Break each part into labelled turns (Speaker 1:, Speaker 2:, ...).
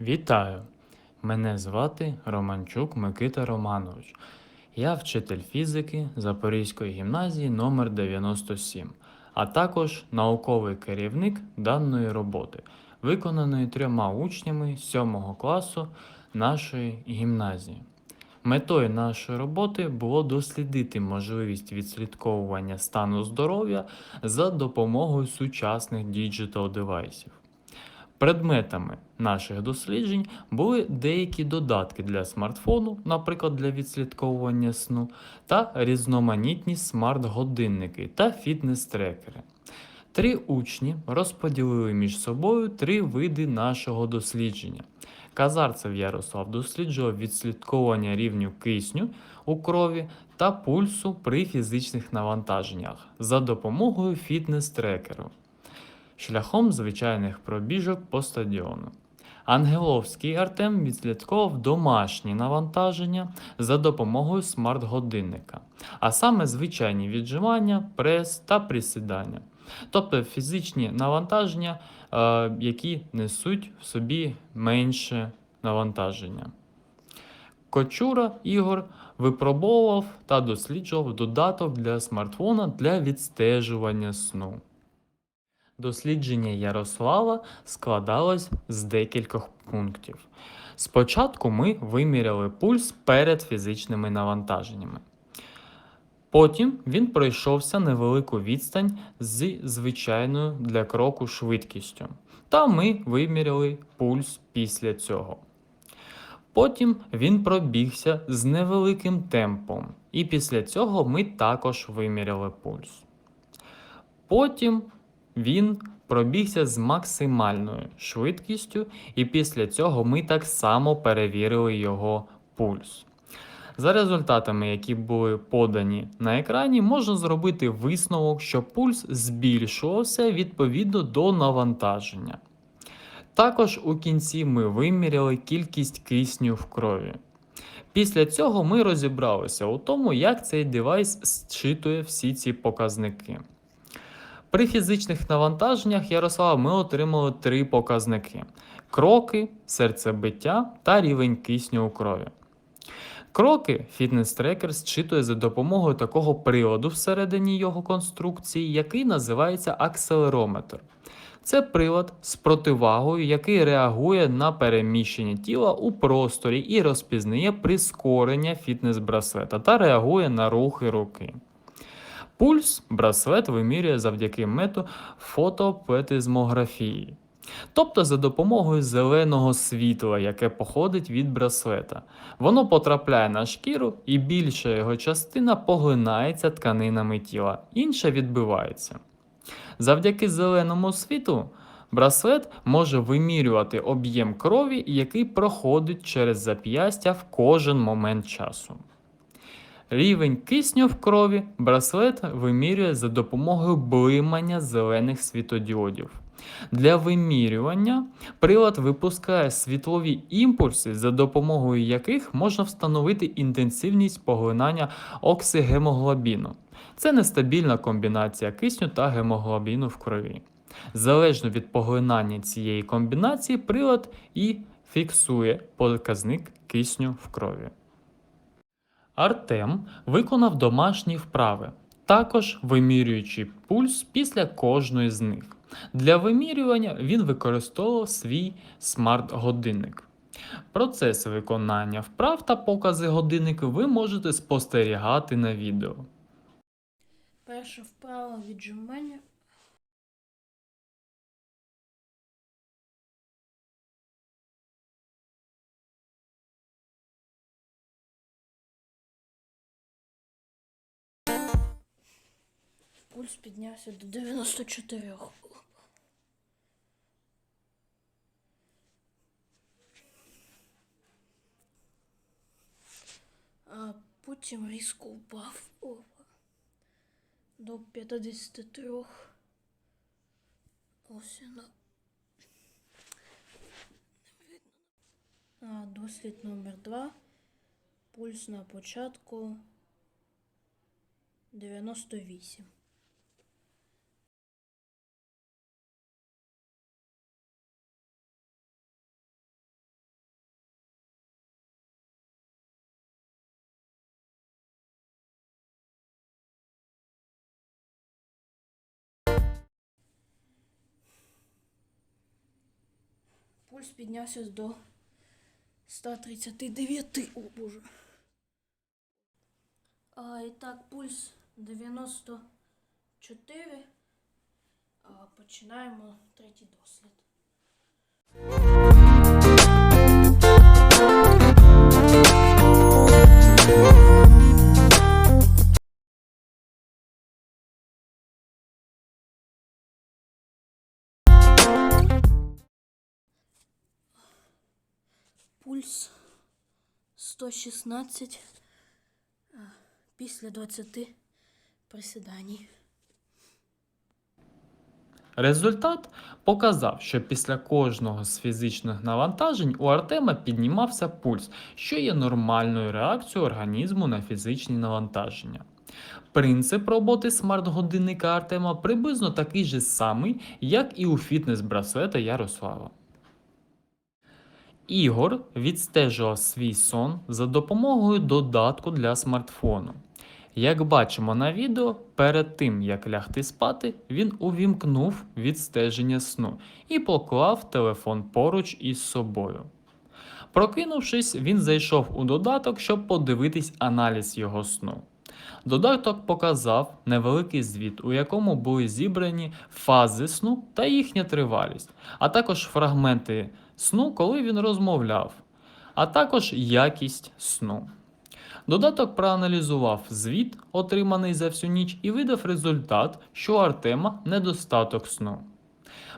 Speaker 1: Вітаю! Мене звати Романчук Микита Романович. Я вчитель фізики Запорізької гімназії номер 97 а також науковий керівник даної роботи, виконаної трьома учнями 7 класу нашої гімназії. Метою нашої роботи було дослідити можливість відслідковування стану здоров'я за допомогою сучасних діджитал девайсів. Предметами наших досліджень були деякі додатки для смартфону, наприклад, для відслідковування сну, та різноманітні смарт-годинники та фітнес-трекери. Три учні розподілили між собою три види нашого дослідження. Казарцев Ярослав досліджував відслідковування рівню кисню у крові та пульсу при фізичних навантаженнях за допомогою фітнес-трекеру шляхом звичайних пробіжок по стадіону. Ангеловський Артем відслідковував домашні навантаження за допомогою смарт-годинника, а саме звичайні віджимання, прес та присідання, тобто фізичні навантаження, е, які несуть в собі менше навантаження. Кочура Ігор випробовував та досліджував додаток для смартфона для відстежування сну. Дослідження Ярослава складалось з декількох пунктів. Спочатку ми виміряли пульс перед фізичними навантаженнями. Потім він пройшовся невелику відстань з звичайною для кроку швидкістю. Та ми виміряли пульс після цього. Потім він пробігся з невеликим темпом, і після цього ми також виміряли пульс. Потім він пробігся з максимальною швидкістю, і після цього ми так само перевірили його пульс. За результатами, які були подані на екрані, можна зробити висновок, що пульс збільшувався відповідно до навантаження. Також у кінці ми виміряли кількість кисню в крові. Після цього ми розібралися у тому, як цей девайс зчитує всі ці показники. При фізичних навантаженнях Ярослава ми отримали три показники: кроки, серцебиття та рівень кисню у крові. Кроки фітнес-трекер зчитує за допомогою такого приладу всередині його конструкції, який називається акселерометр. Це прилад з противагою, який реагує на переміщення тіла у просторі і розпізнає прискорення фітнес-браслета та реагує на рухи руки. Пульс браслет вимірює завдяки методу фотоплетизмографії, тобто за допомогою зеленого світла, яке походить від браслета. Воно потрапляє на шкіру і більша його частина поглинається тканинами тіла, інша відбивається. Завдяки зеленому світлу браслет може вимірювати об'єм крові, який проходить через зап'ястя в кожен момент часу. Рівень кисню в крові браслет вимірює за допомогою блимання зелених світодіодів. Для вимірювання прилад випускає світлові імпульси, за допомогою яких можна встановити інтенсивність поглинання оксигемоглобіну. Це нестабільна комбінація кисню та гемоглобіну в крові. Залежно від поглинання цієї комбінації, прилад і фіксує показник кисню в крові. Артем виконав домашні вправи, також вимірюючи пульс після кожної з них. Для вимірювання він використовував свій смарт-годинник. Процес виконання вправ та покази годиннику ви можете спостерігати на відео.
Speaker 2: Перша вправа віджимання. Пульс піднявся до 94. А потім різко впав до 53. Ось видно. А, дослід номер 2. Пульс на початку 98. Пульс піднявся до 139. О боже. А, і так, пульс 94. А, починаємо третій дослід. Пульс 116 після 20 присідань.
Speaker 1: Результат показав, що після кожного з фізичних навантажень у Артема піднімався пульс, що є нормальною реакцією організму на фізичні навантаження. Принцип роботи смарт-годинника Артема приблизно такий же самий, як і у фітнес-браслета Ярослава. Ігор відстежував свій сон за допомогою додатку для смартфону. Як бачимо на відео, перед тим як лягти спати, він увімкнув відстеження сну і поклав телефон поруч із собою. Прокинувшись, він зайшов у додаток, щоб подивитись аналіз його сну. Додаток показав невеликий звіт, у якому були зібрані фази сну та їхня тривалість, а також фрагменти сну, коли він розмовляв, а також якість сну. Додаток проаналізував звіт, отриманий за всю ніч, і видав результат, що у Артема недостаток сну.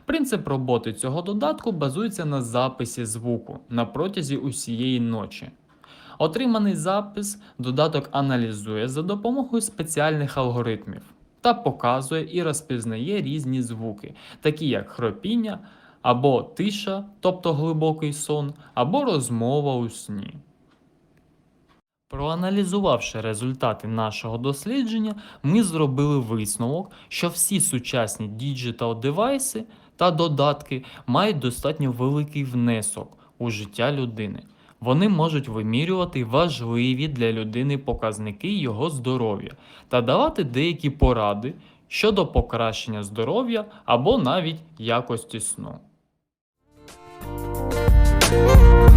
Speaker 1: Принцип роботи цього додатку базується на записі звуку на протязі усієї ночі. Отриманий запис додаток аналізує за допомогою спеціальних алгоритмів та показує і розпізнає різні звуки, такі як хропіння або тиша, тобто глибокий сон, або розмова у сні. Проаналізувавши результати нашого дослідження, ми зробили висновок, що всі сучасні діджитал девайси та додатки мають достатньо великий внесок у життя людини. Вони можуть вимірювати важливі для людини показники його здоров'я та давати деякі поради щодо покращення здоров'я або навіть якості сну. amor.